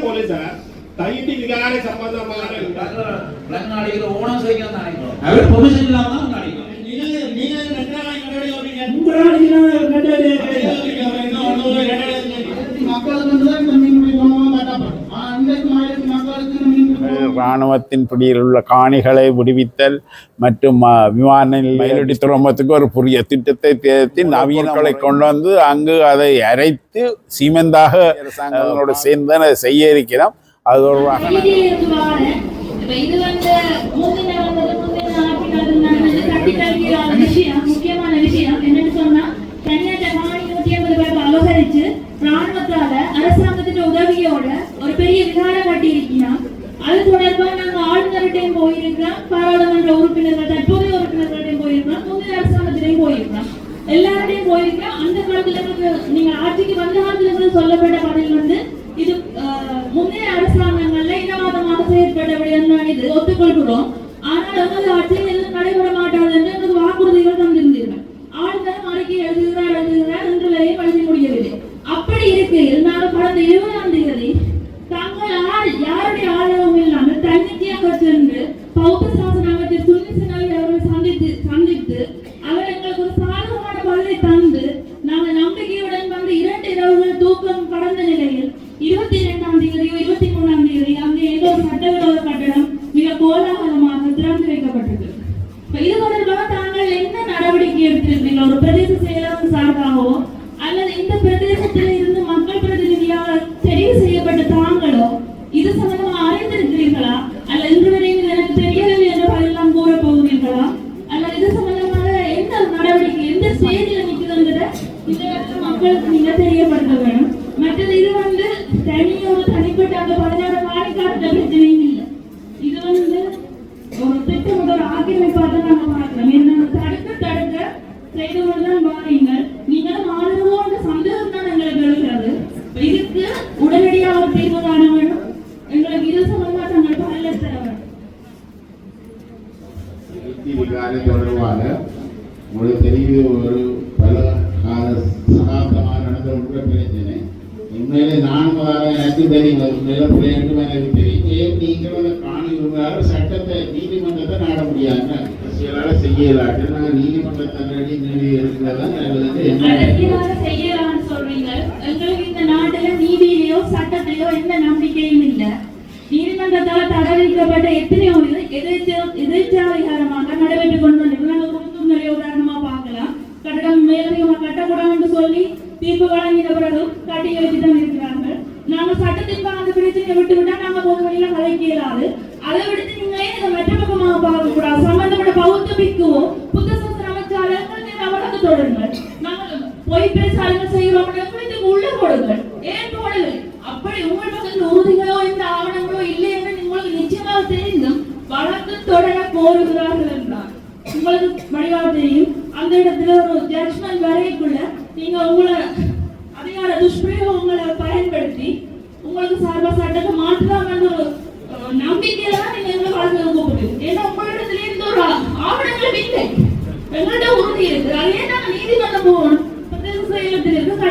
പോലീസാണ് തൈറ്റ് വികാര സംബന്ധമായ ഭരണാളികൾ ഓണം സഹിക്കാൻ അവർ പൊതുജനിലാണ് துறைமுகத்தின் பிடியில் உள்ள காணிகளை விடுவித்தல் மற்றும் விமான மயிலடி துறைமுகத்துக்கு ஒரு புதிய திட்டத்தை தேர்த்தி நவீனங்களை கொண்டு வந்து அங்கு அதை அரைத்து சீமெந்தாக அரசாங்கங்களோட சேர்ந்து அதை செய்ய இருக்கிறோம் அது தொடர்பாக இது உதவியோட ஒரு பெரிய விகாரம் கட்டி இருக்கிறான் அது தொடர்பாக நாங்க ஆளுநர்கிட்டையும் போயிருக்கிறோம். பாராளுமன்ற உறுப்பினர்கள் தற்போதைய உறுப்பினர்களிடையும் போயிருக்கிறோம். முந்தைய அரசாங்கத்திலையும் போயிருக்கிறோம். எல்லாருடையும் போயிருக்கிறோம். அந்த காலத்துல இருந்து நீங்க ஆட்சிக்கு வந்த காலத்துல இருந்து சொல்லப்பட்ட பதில் வந்து இது முந்தைய அரசாங்கங்கள்ல இந்த மாதமாக செயற்பட்டபடி இது ஒத்துக்கொள்கிறோம். ஆனால் எமது ஆட்சியில் எதுவும் நடைபெற மாட்டாது என்று வாக்குறுதிகள் தந்து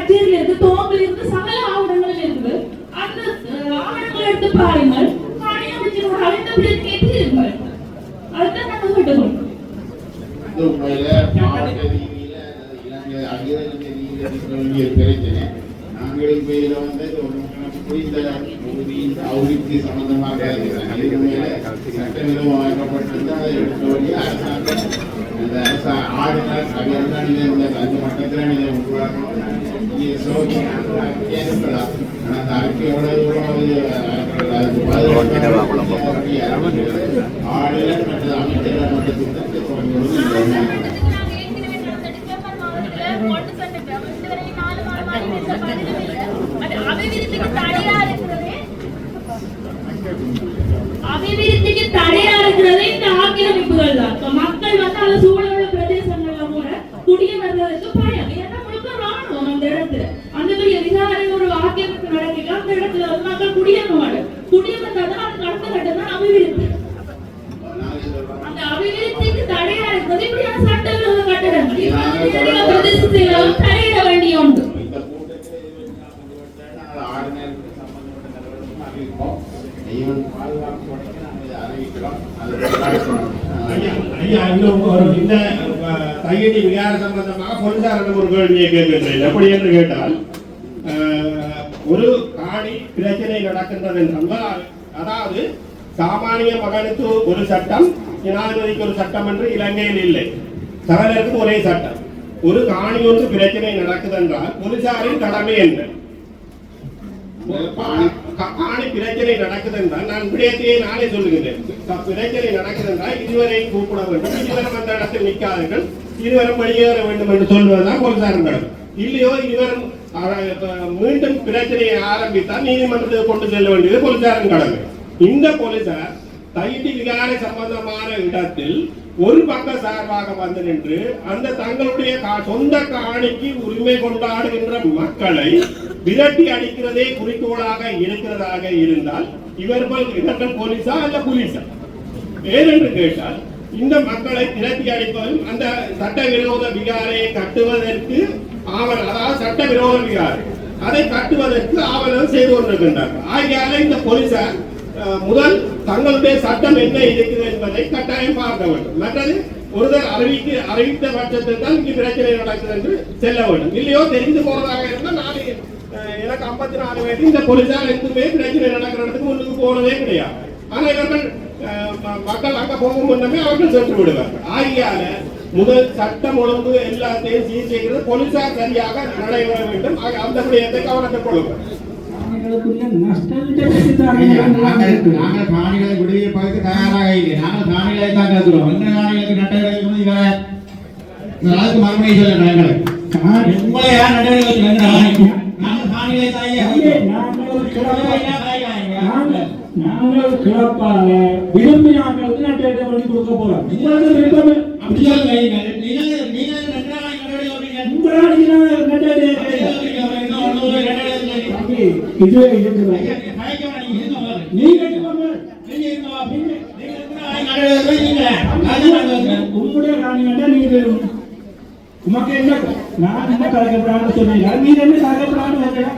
கச்சேரியில இருக்கு தோம்பில் இருக்கு சகல ஆவணங்கள் இருக்குது அந்த ஆவணங்களை எடுத்து பாருங்கள். అడిగినటువంటి అమిత్ గారి మధ్య ஐயா இன்னும் ஒரு இந்த தையடி விகார சம்பந்தமாக பொருளாதார ஒரு கேள்வியை கேட்கின்றேன் எப்படி என்று கேட்டால் ஒரு காணி பிரச்சனை நடக்கின்றது என்றால் அதாவது சாமானிய மகனுக்கு ஒரு சட்டம் ஜனாதிபதிக்கு ஒரு சட்டம் என்று இலங்கையில் இல்லை. சகலருக்கும் ஒரே சட்டம். ஒரு காணி ஒன்று பிரச்சனை நடக்குது என்றால் போலீசாரின் கடமை என்ன? காணி பிரச்சனை நடக்குது என்றால் நான் விடயத்தையே நானே சொல்லுகிறேன். பிரச்சனை நடக்குது என்றால் கூப்பிட வேண்டும். இருவரும் அந்த இடத்தில் நிற்காதீர்கள். இருவரும் வெளியேற வேண்டும் என்று சொல்வதுதான் போலீசாரின் கடமை இல்லையோ இருவரும் மீண்டும் பிரச்சனையை ஆரம்பித்தால் நீதிமன்றத்துக்கு கொண்டு செல்ல வேண்டியது போலீசாரின் கடமை. இந்த போலீசார் தையிட்டி விகாரை சம்பந்தமான இடத்தில் ஒரு பக்க சார்பாக வந்து நின்று அந்த தங்களுடைய கா- சொந்த காணிக்கு உரிமை கொண்டாடுகின்ற மக்களை விரட்டி அடிக்கிறதே குறிக்கோளாக இருக்கிறதாக இருந்தால் இவர்கள் இவர்கள் போலீஸா அல்ல போலீஸா ஏனென்று கேட்டால் இந்த மக்களை திரட்டி அடிப்பதும் அந்த சட்டவிரோத விகாரையை கட்டுவதற்கு ஆவல் அதாவது சட்டவிரோத விகாரை. அதை கட்டுவதற்கு ஆவலம் செய்து கொண்டிருக்கின்றார்கள் ஆகையால இந்த போலீசார் முதல் தங்களுடைய சட்டம் என்ன இருக்குது என்பதை கட்டாயம் பார்க்க வேண்டும். மற்றது ஒருவர் அறிவிக்க அறிவித்த பட்சத்தில் தான் இங்கு பிரச்சனை நடக்குது என்று செல்ல வேண்டும். இல்லையோ தெரிந்து போறதாக இருந்தால் நாளை எனக்கு ஐம்பத்தி நாலு வயது. இந்த போலீசார் எதுவுமே பிரச்சனை நடக்கிற இடத்துக்கு முன்னுக்கு போனதே கிடையாது. ஆனா இவர்கள் மக்கள் அங்க போகும் முன்னமே அவர்கள் சென்று விடுவார்கள். ஆகியால முதல் சட்டம் ஒழுங்கு எல்லாத்தையும் சீர் செய்கிறது போலீசார் சரியாக நடைபெற வேண்டும். அந்த விடயத்தை கவனத்தில் கொள்ளுங்கள்? நாங்கள் காணிகளை விடுவிப்பதற்கு தயாராக இல்லை. நாங்கள் காணிகளை தான் கேட்கிறோம் எந்த காணிகளுக்கு நட்டங்களை இவர? அதுக்கு மறுபடியும் சொல்லுங்க எங்களுக்கு உங்களை யார் நடவடிக்கை நாங்கள் கிளப்பாக விரும்பி நாங்கள் நட்டத்தை பண்ணி கொடுக்க போறோம். உங்களுக்கு விருப்பம் இது இருக்குது நீங்க கலைக்க வேணாம், நீங்க இருங்க வாங்க. நீங்க எடுக்கணும். நீங்க இருங்க வா. நீங்க நீங்க நன்றாக நடவடிக்கை வைக்கிறீங்க. அதுதான் நான் சொல்றேன். உங்களுடைய காணிகண்டா நீங்க உமக்கு என்ன நான் என்ன கலக்கப்படான்னு சொன்னீங்க நீங்க என்ன கேட்கிறேன்.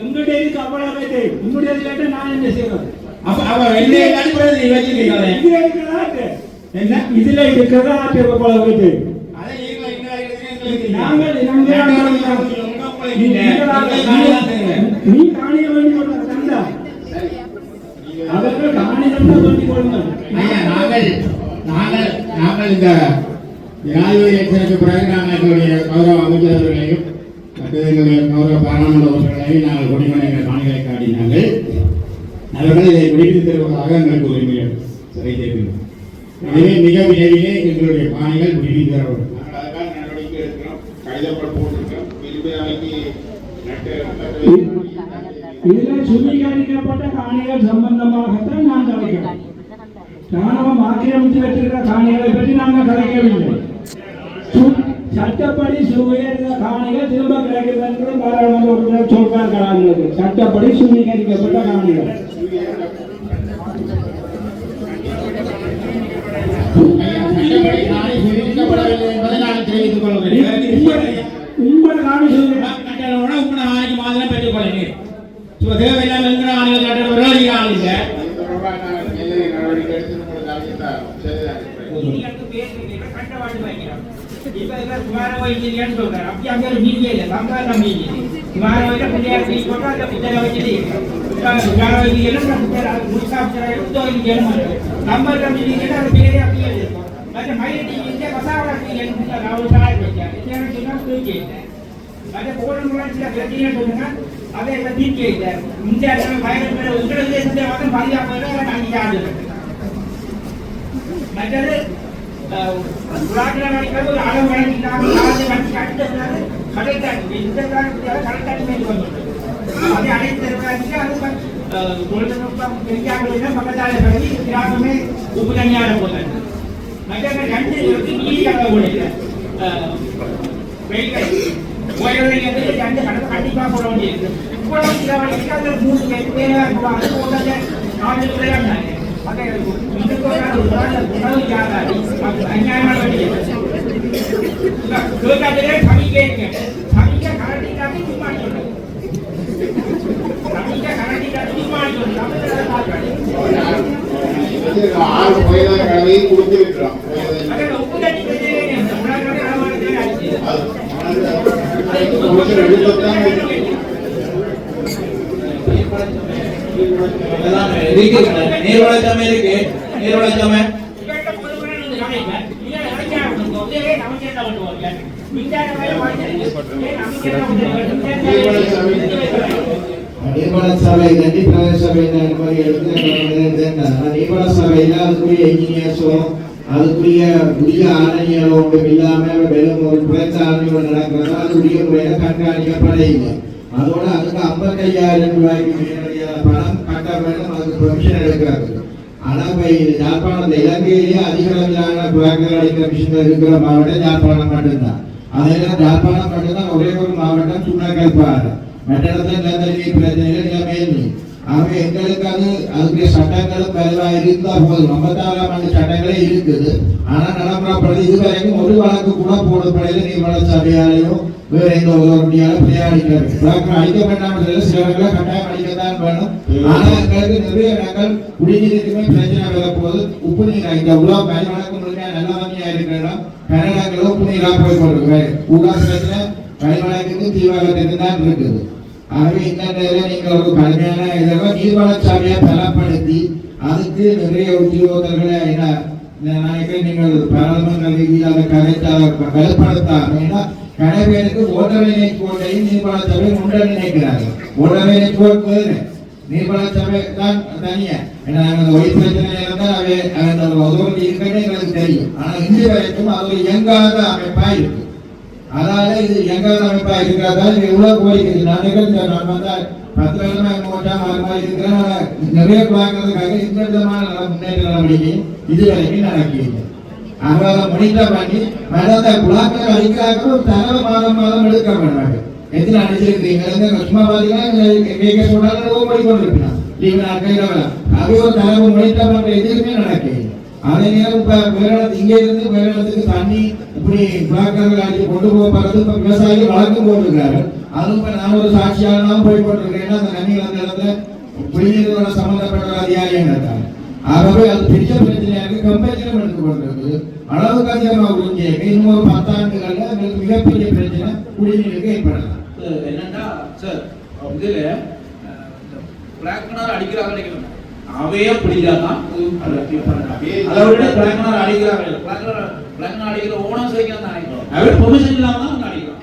எங்கிட்ட இருக்கு அவ்வளவு உங்களுடைய கேட்ட நான் என்ன செய்வது அப்ப அப்ப வெளியே இருக்கிறதா இருக்கு. என்ன? இதுல இருக்கிறதா அவ்வளவு. நாங்கள். நீ காணிய வேண்டி அவர்கள் கொள்ளுங்கள் நாங்கள் நாங்கள் நாங்கள் இந்த ஜனாதிபதி எலெக்ஷனுக்கு பிறகு நாங்கள் எங்களுடைய கௌரவ அமைச்சர்களையும் மற்றது எங்களுடைய கௌரவ பாராளுமன்ற உறுப்பினர்களையும் நாங்கள் கொடிமனை காணிகளை காட்டினார்கள். அவர்கள் இதை விடுவித்து தருவதாக எங்களுக்கு உரிமை சரி கேட்கிறோம் எனவே மிக விரைவிலே எங்களுடைய பாணிகள் விடுவித்து தரப்படும் நாங்கள் இதில் சுத்திகரிக்கப்பட்ட காணிகள் சம்பந்தமாகத்தான் நான் கலைக்கிறேன் ராணுவம் ஆக்கிரமித்து வைத்திருக்கிற காணிகளை பற்றி நாங்கள் கலைக்கவில்லை சட்டப்படி சுவீகரித்த காணிகள் திரும்ப கிடைக்கிறது பாராளுமன்ற உறுப்பினர் சொல்றார் கலாநிதி சட்டப்படி சுவீகரிக்கப்பட்ட காணிகள். உங்கள் காணி கட்டணோட உங்களை ஆணைக்கு மாதிரி பெற்றுக் கொள்ளுங்க சும்மா தேவையில்லாம எங்கட ஆணைகள் கட்டணம் ஒரு வேலைக்கு ஆள் இல்லை அதை எல்லாம் தீர்க்க இல்லை இந்த இடத்துல பயணம் உங்களுக்கு தேசத்தை வந்து பாதுகாப்பு நான் யாரு மற்றது உலாக்கில் ஒரு அளவு வழங்கிட்டாங்க அதை வச்சு அடுத்தது கடல் இந்த காலத்தில் மேல் அதை அது தொழில்நுட்பம் தெரியாமல் கிராமமே உப்பு தனியாக மற்ற ரெண்டு நீதியாக வெயில்கள் ரெண்டு கண்டிப்பாக போட இவ்வளவு சில வழிக்கு அது மூணு பேர் பேராக இருக்கும் அது போல நாலு விளையாடினாங்க அதை ஆறு வயதான கடமையை கொடுத்திருக்கிறான் நிறுவனத்தம் இருக்கு நீர்வளச்சமை நிர்மல சபை நன்றி பிரதேச சபை மாதிரி நிர்மல அதுக்குரிய அதுக்குரிய உரிய வெறும் ஒரு அது உரிய கண்காணிக்கப்பட இல்லை அதோட அதுக்கு ஐம்பத்தையாயிரம் ரூபாய்க்கு பணம் கட்ட வேண்டும் அதுக்கு பெர்மிஷன் ஆனா இப்ப இது யாழ்ப்பாணம் இலங்கையிலேயே அதிக அளவிலான புறாக்கள் அடிக்கிற மிஷின் இருக்கிற மாவட்டம் யாழ்ப்பாணம் மட்டும்தான் அதெல்லாம் யாழ்ப்பாணம் மட்டும்தான் ஒரே ஒரு மாவட்டம் ஆகவே எங்களுக்கு அது அதுக்குரிய சட்டங்களும் வலுவா இருந்தால் போதும் ஐம்பத்தாறாம் ஆண்டு சட்டங்களே இருக்குது. ஆனா நடைமுறைப்படி இதுவரைக்கும் ஒரு வழக்கு கூட போடப்படையில் நீர்வள சபையாலையும் வேற எந்த உதவியாலும் பிரயாணிக்கிறது டாக்டர் அழிக்க வேண்டாம் சில இடங்களை கட்டாயம் அழிக்கத்தான் வேணும். ஆனா எங்களுக்கு நிறைய இடங்கள் குடிநீருக்குமே பிரச்சனை வரப்போகுது உப்பு நீர் இந்த உலக பயன் வழக்கு நல்ல வகையாக இருக்கிற கனடாக்களும் கனடாக்களோ உப்பு நீராக போய் கொண்டிருக்கு உலக பிரச்சனை பயன் வழக்குக்கு தீவிரத்துக்கு தான் இருக்குது. ஆகவே இந்த நேரம் நீங்கள் ஒரு கடுமையான இதாக நீர்வளச்சாலையை பலப்படுத்தி அதுக்கு நிறைய உத்தியோகர்களை என்ன நான் நீங்கள் பாராளுமன்ற ரீதியில் அதை கரைத்து அதை ஏன்னா கடை பேருக்கு கோட்டையும் நீர்வளச்சபை உண்டு நினைக்கிறார்கள். ஓட்டர் கோட்டு நீர்வளச்சபை தான் தனியா. ஏன்னா அந்த ஒய் பிரச்சனை இருந்தால் அவை அந்த உதவி இருக்குன்னு எங்களுக்கு தெரியும். ஆனால் இன்று வரைக்கும் அது இயங்காத அமைப்பாக இருக்கு. அதனால இது எங்காவது அமைப்பா இருக்கிறதா? எவ்வளவு கோரிக்கை நான் நிகழ்ந்த நான் வந்தா பத்து வருஷமா எங்க ஓட்டாம அது மாதிரி இருக்கிறேன் நிறைய பார்க்கறதுக்காக இந்த விதமான நல- முன்னேற்ற நடவடிக்கையும் இதுவரைக்கும் நடக்கிறது அவரை மனிதா பண்ணி மனதை குழாக்கள் அடிக்கிறாங்க ஒரு தரவு மாதம் மாதம் எடுக்க வேண்டாங்க எத்தனை அடிச்சிருக்கீங்க சும்மா பாத்தீங்கன்னா கேட்க சொன்னாலும் அது ஒரு தரவு பண்ற எதுவுமே அதே நேரம் இப்ப வேளாண் இங்க இருந்து வேளாணத்துக்கு தண்ணி இப்படி பிளாக்கர்கள் அடிச்சு கொண்டு போகிறது இப்ப விவசாயிகள் வழக்கம் போட்டிருக்காரு அதுவும் இப்ப நான் ஒரு சாட்சியாக நான் போய் போட்டிருக்கேன் அந்த தண்ணிகள் அந்த இடத்துல குடிநீரோட சம்பந்தப்பட்ட அதிகாரியாக அதிகாரியும் இருக்காங்க ஆகவே அது பெரிய பிரச்சனையா இருக்கு. கம்பெனிகளும் எடுத்துக்கொண்டிருக்கு அளவுக்கு அதிகமாக உறிஞ்சி இன்னும் ஒரு பத்தாண்டுகள்ல எங்களுக்கு மிகப்பெரிய பிரச்சனை குடிநீருக்கு ஏற்படலாம் என்னன்னா சார் இதுல பிளாக் கலர் அடிக்கிறாங்க நினைக்கிறேன் அவையே பிடிச்சாதான் அதை விட பிளாக் கலர் அடிக்கிறாங்க. கலர் அடிக்கிற ஓனம் தான் அவை பெர்மிஷன் இல்லாம தான் அடிக்கிறான்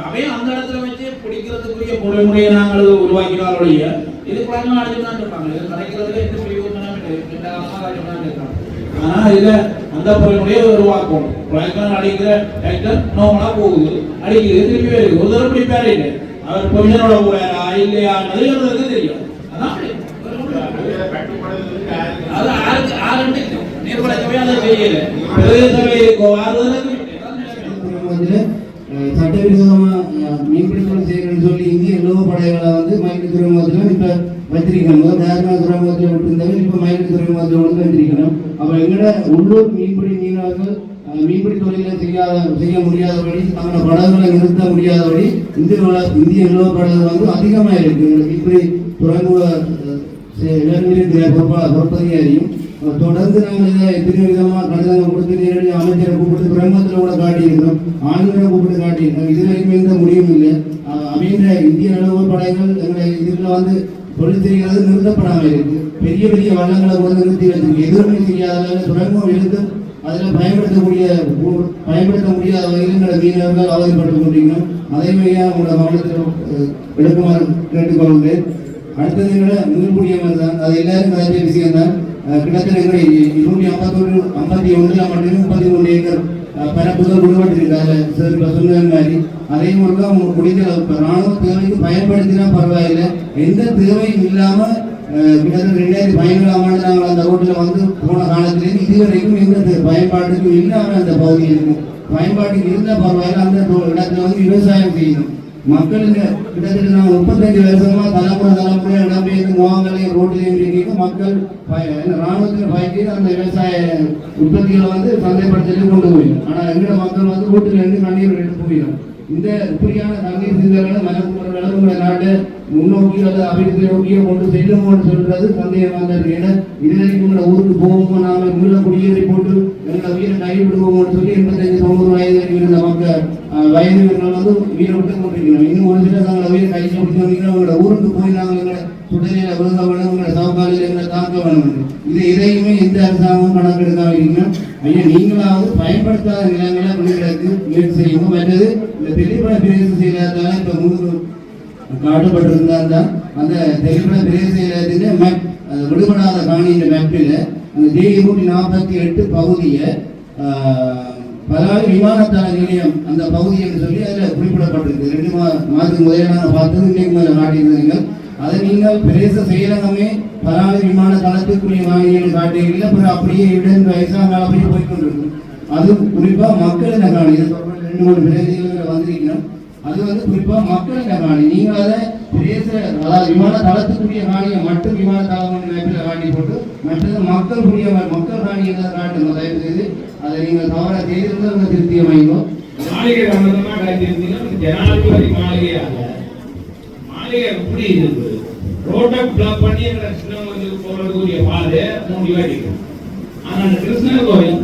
அவையே அந்த இடத்துல வச்சு பிடிக்கிறதுக்குரிய பொறிமுறையை நாங்கள் உருவாக்கினால் ஒழிய இது பிளாக் கலர் அடிச்சு தான் இருப்பாங்க. இது கிடைக்கிறதுல எந்த இருக்காங்க. ஆனா இதுல அந்த பொறிமுறையை உருவாக்கணும். பிளாக் கலர் அடிக்கிற ஆக்டர் நோமலா போகுது. அடிக்கிறது திருப்பி வருது. ஒரு தடவை பிடிப்பாரு அவர் பொமிஷனோட போறாரா இல்லையா தெரியும் அதான் அது ஆறு ஆறு நீர்வள சபை அதை செய்யல பிரதேச சபை இருக்கோ அது வந்து சட்டவிரோதமா மீன்பிடித்தல் செய்யணும்னு சொல்லி இந்திய உளவு படைகளை வந்து மயிலை துறைமுகத்தில் இப்ப வச்சிருக்கணும் நேரமா துறைமுகத்தில் விட்டுருந்தாங்க இப்ப மயிலை துறைமுகத்தில் வந்து வச்சிருக்கணும் அப்ப எங்கட உள்ளூர் மீன்பிடி மீனவர்கள் மீன்பிடி தொழிலை செய்யாத செய்ய முடியாதபடி தங்களோட படகுகளை நிறுத்த முடியாதபடி இந்திய இந்திய உளவு படகு வந்து அதிகமா இருக்கு எங்களுக்கு இப்படி துறைமுக இளைஞர்களுக்கு பொறுப்பா- பொறுப்பதிகாரியும் அஹ் தொடர்ந்து நாங்கள் இதை எத்தனை விதமாக கடிதங்கள் கொடுத்து நேரடி அமைச்சரை கூப்பிட்டு பிரம்மத்தில் கூட காட்டியிருக்கிறோம் ஆளுநரை கூப்பிட்டு காட்டியிருக்கிறோம் இது வரைக்கும் எந்த முடியும் இல்லை. அஹ் அமைந்த இந்திய நடுவு படைகள் எங்களை இதில் வந்து தொழில் செய்கிறது நிறுத்தப்படாமல் இருக்கு. பெரிய பெரிய வள்ளங்களை கூட நிறுத்தி வச்சிருக்கு. எதுவுமே செய்யாத துறைமுகம் எழுந்து அதில் பயன்படுத்தக்கூடிய பயன்படுத்த முடியாத வகையில் எங்களை மீனவர்கள் அவதிப்பட்டுக் கொண்டிருக்கணும் அதே மாதிரியா உங்களோட கவனத்தில் எடுக்குமாறு கேட்டுக்கொள்கிறேன். அடுத்தது என்னோட மீன்பிடிய தான் அது எல்லாருக்கும் நிறைய விஷயம் தான் கிட்டத்தட்ட எங்களுடைய இருநூற்றி ஐம்பத்தொன்று ஐம்பத்தி ஒன்றில் மட்டுமே முப்பத்தி மூணு ஏக்கர் அஹ், பரப்புகள் சார் இப்போ சொன்ன மாதிரி அதே முழுக்க முடிஞ்ச ராணுவ தேவைக்கு பயன்படுத்தினா பரவாயில்லை எந்த தேவையும் இல்லாமல் அஹ், கிட்டத்தட்ட ரெண்டாயிரத்தி பதினேழாம் ஆண்டு நாங்கள் அந்த ரோட்டில் வந்து போன காலத்திலேருந்து இதுவரைக்கும் எந்த தே- பயன்பாட்டுக்கும் இல்லாமல் அந்த பகுதி இருக்கும் பயன்பாட்டுக்கு இருந்தால் பரவாயில்ல அந்த ரோ- இடத்துல வந்து விவசாயம் செய்யணும் மக்களுக்கு கிட்டத்தட்ட நான் முப்பத்தஞ்சு வருஷமா தலைமுறை தலைமுறை இடம்பெயர்ந்து முகாங்களையும் ரோட்டிலையும் இருக்கீங்க மக்கள் ராணுவத்தில் பயக்கி அந்த விவசாய உற்பத்திகளை வந்து சந்தைப்படுத்தலையும் கொண்டு போயிடும் ஆனா எங்கட மக்கள் வந்து ரோட்டில் இருந்து கண்ணீர் எடுத்து போயிடும் இந்த இப்படியான தண்ணீர் சிந்தனை மனக்குமர்கள் உங்களை நாட்டை முன்னோக்கி அல்லது அபிவிருத்தி நோக்கியோ கொண்டு செல்லுமோன்னு சொல்றது சந்தேகமாக இருக்கு ஏன்னா இதுவரைக்கும் உங்களை ஊருக்கு போவோமோ நாம உள்ள குடியேறி போட்டு எங்களை உயிரை கைவிடுவோம்னு சொல்லி எண்பத்தஞ்சு தொண்ணூறு வயது வரைக்கும் இருந்த மக்கள் வயது வந்து உயிரை விட்டு கொண்டிருக்கிறோம் இன்னும் ஒரு சிலர் தங்களை உயிரை கையில் வந்தீங்கன்னா உங்களோட ஊருக்கு போய் நாங்கள் எங்களை சுடலையில விழுக வேணும் உங்களை சவுக்காலில் எங்களை தாக்க வேணும் இது இதையுமே எந்த அரசாங்கமும் கணக்கெடுக்காம இருக்கணும் ஐயா நீங்களாவது பயன்படுத்தாத நிலங்களை விடுதலுக்கு முயற்சி செய்யணும் மற்றது இந்த தெளிவான பிரதேச செயலாளர் இப்போ முழு காட்டப்பட்டிருந்தால் தான் அந்த தெளிவான பிரதேச செயலகத்தின் மேப் அது விடுபடாத காணியின் மேப்பில் அந்த ஜே இருநூற்றி நாற்பத்தி எட்டு பகுதியை பலாறு விமானத்தான நிலையம் அந்த பகுதி என்று சொல்லி அதில் குறிப்பிடப்பட்டிருக்கு. ரெண்டு மா மாதத்துக்கு முதல்ல நாங்கள் பார்த்தது. இன்னைக்கு முதல்ல காட்டியிருந்தீர்கள் அதை நீங்கள் பிரதேச செயலகமே பலாறு விமான தளத்துக்குரிய வாங்கினீர்கள் காட்டுகிறீர்கள் அப்புறம் அப்படியே இடம் வயசாக அப்படியே போய்கொண்டிருக்கும் அது குறிப்பாக மக்கள் என்ன காணி. இது ரெண்டு மூணு பிரதேசங்களில் வந்திருக்கணும் அது வந்து குறிப்பாக மக்கள் என்ன காணி. நீங்கள் அதை பிரதேச அதாவது விமான தளத்துக்குரிய காணியை மட்டும் விமான தளம் மேப்பில் காட்டி போட்டு மற்றது மக்களுக்குரிய மக்கள் காணியை எதாவது காட்டுங்க தயவு செய்து அதை நீங்கள் தவற செய்திருந்தால் அந்த திருப்தி அமைக்கும் மாளிகை சம்பந்தமா கருத்திருந்தீங்கன்னா ஜனாதிபதி மாளிகையாக மாளிகை எப்படி இருக்கு ரோட்டை பிளாக் பண்ணி எங்களை கிருஷ்ணகிரி போறதுக்குரிய பாதை மூடி வைக்கும் ஆனா அந்த கிருஷ்ணர் கோயில்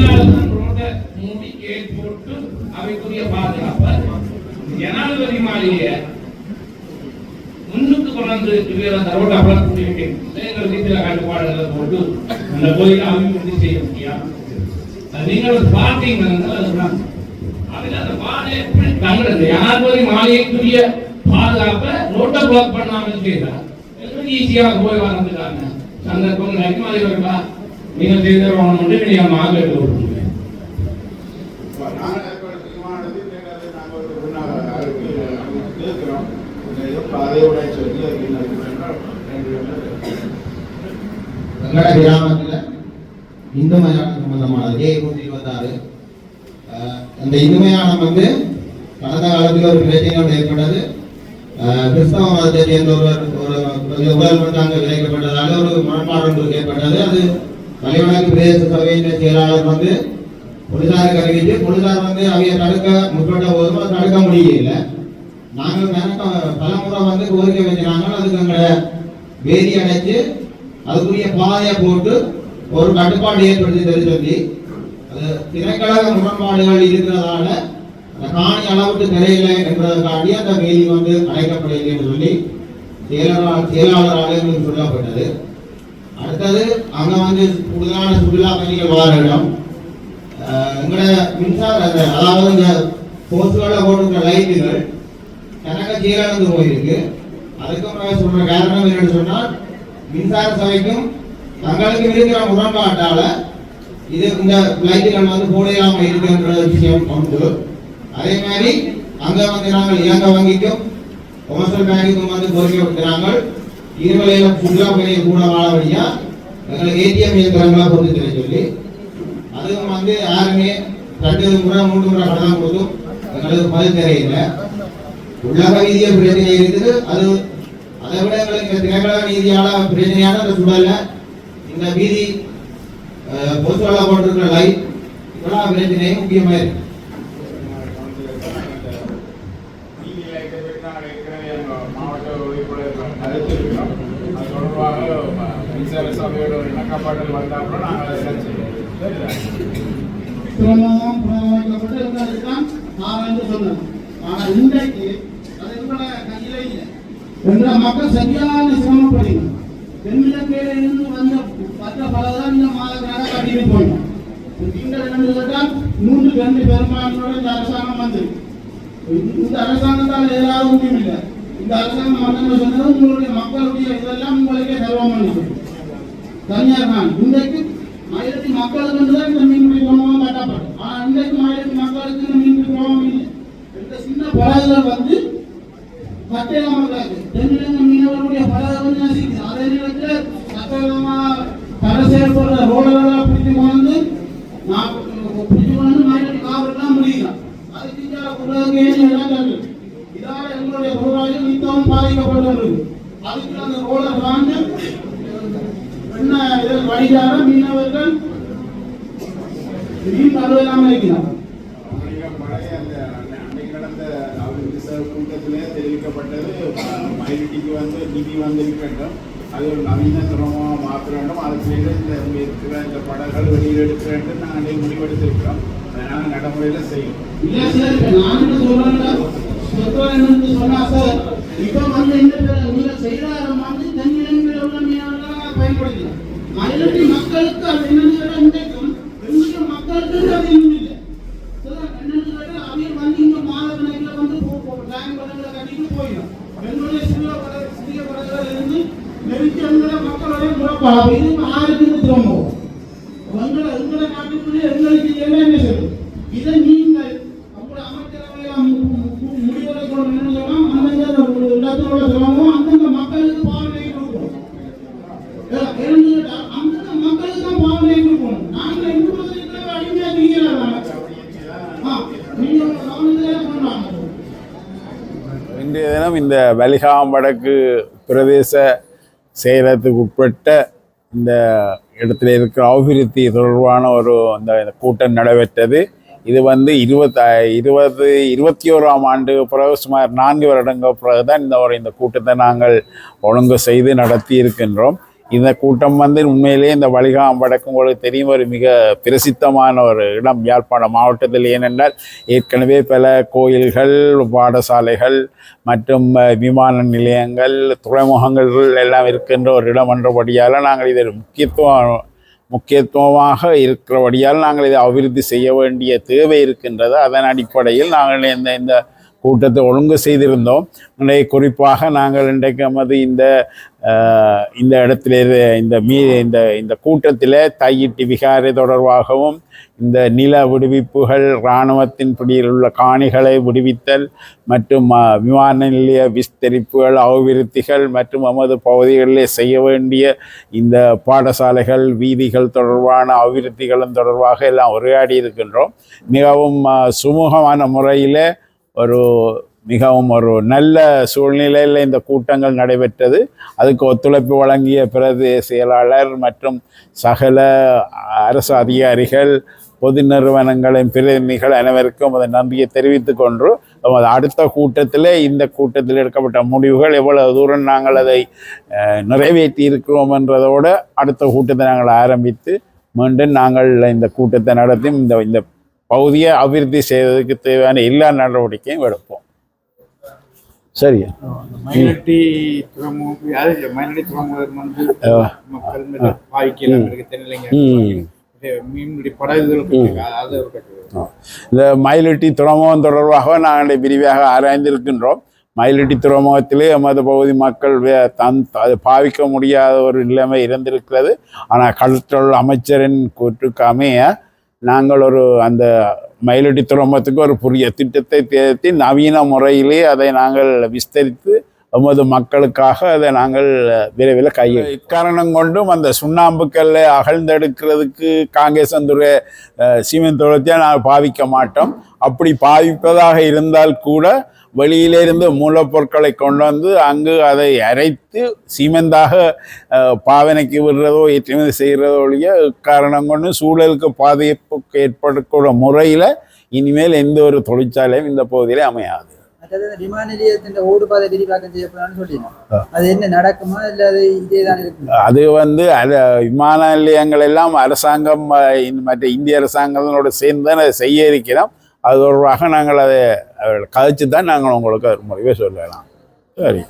தான் ரோட்டை மூடி கேட் போட்டு அவைக்குரிய பாதுகாப்ப ஜனாதிபதி மாளிகையை தொடர்ந்து இவர் அந்த ரோட்டை அப்புறம் கூட்டி வைக்கணும் எங்களுக்கு சில கட்டுப்பாடுகளை போட்டு அந்த கோயிலை அபிவிருத்தி செய்ய முடியாது அது நீங்கள் பார்த்தீங்கன்னா அதுதான் அதுல அந்த பாதை எப்படி தங்குறது? ஜனாதிபதி மாளிகைக்குரிய பாதுகாப்பை ரோட்டை பிளாக் பண்ணாமல் செய்தார் ஈஸியாக போய் வரதுக்கான சந்தர்ப்பம் கிடைக்கும் நீங்கள் செய்தவங்க மட்டும் நீங்கள் மாக எடுத்து விட்டுருங்க நாங்கள் ஏற்படுத்தி விமானத்தில் நேரத்தில் நாங்கள் ஒரு முன்னாள் அறிக்கை கேட்கிறோம் இந்த இது பாதையோட சொல்லி அதுக்கு என்ன என்றால் ரெண்டு எங்கட கிராமத்தில் இந்து மயானம் சம்பந்தமானது ஜே இருநூத்தி இருபத்தாறு. அந்த இந்து மயானம் வந்து கடந்த காலத்தில் ஒரு பிரச்சனையோடு ஏற்பட்டது. கிறிஸ்தவ மதத்தை சேர்ந்த ஒருவர் ஒரு உடல் மட்டும் அங்கே விளைக்கப்பட்டதால ஒரு முரண்பாடு ஏற்பட்டது. அது வலிவடக்கு பிரதேச சபையின் செயலாளர் வந்து போலீசாருக்கு அறிவித்து போலீசார் வந்து அவைய தடுக்க முற்பட்ட போதும் அதை தடுக்க முடியல. நாங்கள் கணக்க பல முறை வந்து கோரிக்கை வச்சுனாங்க அதுக்கு எங்களை வேதி அடைச்சு அதுக்குரிய பாதையை போட்டு ஒரு கட்டுப்பாடு ஏற்படுத்தி சொல்லி அது திணைக்கழக முரண்பாடுகள் இருக்கிறதால அந்த காணி அளவுக்கு தெரியல என்பதற்காண்டி அந்த வேலி வந்து அழைக்கப்படவில்லை என்று சொல்லி செயலாளர் செயலாளராக எங்களுக்கு சொல்லப்பட்டது. அடுத்தது அங்க வந்து கூடுதலான சுற்றுலா பயணிகள் வார இடம் எங்களோட மின்சார அந்த அதாவது இந்த போஸ்ட்களில் போட்டிருக்கிற லைட்டுகள் கனக சீரழிந்து போயிருக்கு அதுக்கு சொல்ற காரணம் என்னன்னு சொன்னால் மின்சார சபைக்கும் தங்களுக்கு இருக்கிற முரண்பாட்டால இது இந்த லைட்டுகள் வந்து போடையாம இருக்குன்ற விஷயம் உண்டு. அதே மாதிரி அங்க வந்து நாங்கள் இலங்கை வங்கிக்கும் கொமர்ஷியல் பேங்குக்கும் வந்து கோரிக்கை விடுக்கிறாங்க இருவலையில சுற்றுலா பயணிகள் கூட வாழபடியா எங்களுக்கு ஏடிஎம் இயந்திரங்களா பொறுத்து சொல்லி அதுவும் வந்து யாருமே ரெண்டு முறை மூன்று முறை கடன் கொடுத்தும் எங்களுக்கு பதில் தெரியல. உலக ரீதியாக பிரச்சனை இருக்குது. அது அதை விட எங்களுக்கு திரைக்கழக ரீதியான பிரச்சனையான அந்த சூழல்ல இந்த வீதி பொதுவாக போட்டிருக்கிற லைட் இதெல்லாம் பிரச்சனையும் முக்கியமாக இருக்கு. மாவட்ட உறுப்பினர் வந்தால் கூட நாங்கள் அதை புனரமைக்கப்பட்டு இருந்ததுதான் நான் என்று சொன்னேன் இன்றைக்கு அது எங்களோட கையில இல்லை என்ற மக்கள் சரியான சிரமப்படுங்க தென்னிலங்கையில இருந்து வந்த மற்ற பலதான் இந்த மாதங்களாக கட்டிட்டு போயிடும் நீங்கள் என்ன கேட்டால் மூன்று ரெண்டு பெரும்பான்மையோட இந்த அரசாங்கம் வந்து. இந்த அரசாங்கத்தால் ஏதாவது ஒன்றும் இல்லை. இந்த அரசாங்கம் வந்து சொன்னது உங்களுடைய மக்களுடைய இதெல்லாம் உங்களுக்கே சர்வம் பண்ணி தனியார் தான் இன்றைக்கு ஆயிரத்தி மக்களுக்கு வந்து தான் இந்த மீன்பிடி குளமும் கட்டப்படும். ஆனால் இன்றைக்கும் ஆயிரத்தி மக்களுக்கு இந்த மீன்பிடி குளமும் இல்லை. இந்த சின்ன படகுகள் வந்து கட்டையாம தென்னிலங்கை மீனவர்களுடைய படகு நசிக்குது அதே நேரத்தில் சட்டவிதமா தடை செய்யப்படுற ரோடுகளை பிடித்து கொண்டு நான் பிடித்து கொண்டு ஆயிரத்தி காவலாம் முடியலாம் அது செஞ்சால ஏன் இடம் இதால எங்களுடைய பொருளாதாரம் நித்தமும் பாதிக்கப்படுகிறது அதுக்கு அந்த ரோலை தாண்டி என்ன இதில் வழிகார மீனவர்கள் மீன் இருக்கிறார் பழைய அந்த கூட்டத்திலே தெரிவிக்கப்பட்டது மைனாரிட்டிக்கு வந்து நிதி வந்திருக்க வேண்டும் அது ஒரு நவீன மாற்ற வேண்டும் அதுக்கு இந்த இருக்கிற இந்த படங்கள் வெளியில் எடுக்க வேண்டும் நாங்கள் முடிவெடுத்திருக்கிறோம் அதனால் நடைமுறையில் செய்யணும் இல்லை சார் நான் சொன்னா சார் இப்ப வந்து உள்ள மீனவர்களாக பயன்படுத்தலாம் மக்களுக்கு அது என்னன்னு இன்றைக்கும் மக்களுக்கு அது இன்னும் இல்லை சார் என்னன்னு கேட்டா அவங்க வந்து இங்க மாதக்கணக்கில் வந்து டேங்க் படங்களை கட்டிட்டு போயிடும் எங்களுடைய சிறிய பட சிறிய படங்கள் இருந்து நெருக்கி எங்களை மக்களுடைய முறப்பா இது ஆயிரத்தி திரும்பவும் எங்களை எங்களை நாட்டுக்குள்ளே எங்களுக்கு என்ன சொல்லும் இதை நீங்கள் உங்களோட அமைச்சரவையில் முடிவுரை கொண்டு நினைக்கலாம் அந்தந்த இடத்தில் உள்ள கிராமம் அந்தந்த மக்களுக்கு பாவனை கொடுக்கணும் ஏ- ஏன்னு கேட்டா, அந்தந்த மக்களுக்கு தான் பாவனை கொடுக்கணும் நாங்கள் எங்களுக்கு அடிமையாக நீங்கிறாங்க நீங்க உங்க கவனத்திலே கொண்டாங்க இன்றைய தினம் இந்த வலிகாம் வடக்கு பிரதேச செயலகத்துக்கு உட்பட்ட இந்த இடத்துல இருக்கிற அபிவிருத்தி தொடர்பான ஒரு அந்த இந்த கூட்டம் நடைபெற்றது. இது வந்து இருபத்த இருபது இருபத்தி ஓராம் ஆண்டு பிறகு சுமார் நான்கு வருடங்கள் பிறகு தான் இந்த ஒரு இந்த கூட்டத்தை நாங்கள் ஒழுங்கு செய்து நடத்தி இருக்கின்றோம் இந்த கூட்டம் வந்து உண்மையிலேயே இந்த வலிகாம் வடக்கு உங்களுக்கு தெரியும். ஒரு மிக பிரசித்தமான ஒரு இடம். யாழ்ப்பாணம் மாவட்டத்தில் ஏனென்றால் ஏற்கனவே பல கோயில்கள் பாடசாலைகள் மற்றும் விமான நிலையங்கள் துறைமுகங்கள் எல்லாம் இருக்கின்ற ஒரு இடம் என்றபடியால் நாங்கள் இதில் முக்கியத்துவம் முக்கியத்துவமாக இருக்கிறபடியால் நாங்கள் இதை அபிவிருத்தி செய்ய வேண்டிய தேவை இருக்கின்றது. அதன் அடிப்படையில் நாங்கள் இந்த இந்த கூட்டத்தை ஒழுங்கு செய்திருந்தோம். இன்றைக்கு குறிப்பாக நாங்கள் இன்றைக்கு நமது இந்த இந்த இடத்துல இந்த மீ இந்த இந்த கூட்டத்தில் தையிட்டு விகாரை தொடர்பாகவும் இந்த நில விடுவிப்புகள் இராணுவத்தின் பிடியில் உள்ள காணிகளை விடுவித்தல் மற்றும் விமான நிலைய விஸ்தரிப்புகள் அபிவிருத்திகள் மற்றும் நமது பகுதிகளிலே செய்ய வேண்டிய இந்த பாடசாலைகள் வீதிகள் தொடர்பான அபிவிருத்திகளும் தொடர்பாக எல்லாம் உரையாடி இருக்கின்றோம். மிகவும் சுமூகமான முறையில் ஒரு மிகவும் ஒரு நல்ல சூழ்நிலையில் இந்த கூட்டங்கள் நடைபெற்றது. அதுக்கு ஒத்துழைப்பு வழங்கிய பிரதேச செயலாளர் மற்றும் சகல அரசு அதிகாரிகள் பொது நிறுவனங்களின் பிரதிநிதிகள் அனைவருக்கும் அதை நன்றியை தெரிவித்துக் கொண்டு நமது அடுத்த கூட்டத்தில் இந்த கூட்டத்தில் எடுக்கப்பட்ட முடிவுகள் எவ்வளவு தூரம் நாங்கள் அதை நிறைவேற்றி இருக்கிறோம் என்றதோடு அடுத்த கூட்டத்தை நாங்கள் ஆரம்பித்து மீண்டும் நாங்கள் இந்த கூட்டத்தை நடத்தி இந்த இந்த பகுதியை அபிவிருத்தி செய்வதற்கு தேவையான எல்லா நடவடிக்கையும் எடுப்போம். சரியா? மைனாரிட்டி துறைமுகம் மைனாரிட்டி துறைமுகம் வந்து மக்கள் மேல பாதிக்கலாம் மீன்பிடி. அது இந்த மயிலட்டி துறைமுகம் தொடர்பாக நாங்கள் விரிவாக ஆராய்ந்திருக்கின்றோம். மயிலட்டி துறைமுகத்திலே எமது பகுதி மக்கள் தன் பாவிக்க முடியாத ஒரு நிலைமை இருந்திருக்கிறது. ஆனால் கடற்றொழில் அமைச்சரின் கூற்றுக்கு அமைய நாங்கள் ஒரு அந்த மயிலடி துறைமுகத்துக்கு ஒரு புதிய திட்டத்தை தேர்த்தி நவீன முறையிலே அதை நாங்கள் விஸ்தரித்து எமது மக்களுக்காக அதை நாங்கள் விரைவில் கையில் இக்காரணம் கொண்டும் அந்த சுண்ணாம்புக்கல்லை அகழ்ந்தெடுக்கிறதுக்கு காங்கேசந்துறை சீமெண்ட் தொழிற்சியை நாங்கள் பாவிக்க மாட்டோம். அப்படி பாவிப்பதாக இருந்தால் கூட வெளியிலிருந்து மூலப்பொருட்களை கொண்டு வந்து அங்கு அதை அரைத்து சீமெந்தாக பாவனைக்கு விடுறதோ ஏற்றுமதி செய்கிறதோ ஒழிய காரணம் கொண்டு சூழலுக்கு பாதிப்புக்கு ஏற்படக்கூடிய முறையில் இனிமேல் எந்த ஒரு தொழிற்சாலையும் இந்த பகுதியிலே அமையாது. அது வந்து விமான நிலையங்கள் எல்லாம் அரசாங்கம் மற்ற இந்திய அரசாங்கங்களோட சேர்ந்து செய்ய இருக்கிறோம். அது தொடர்பாக நாங்கள் அதை கதைச்சு தான் நாங்கள் உங்களுக்கு ஒரு சொல்லலாம். சரி.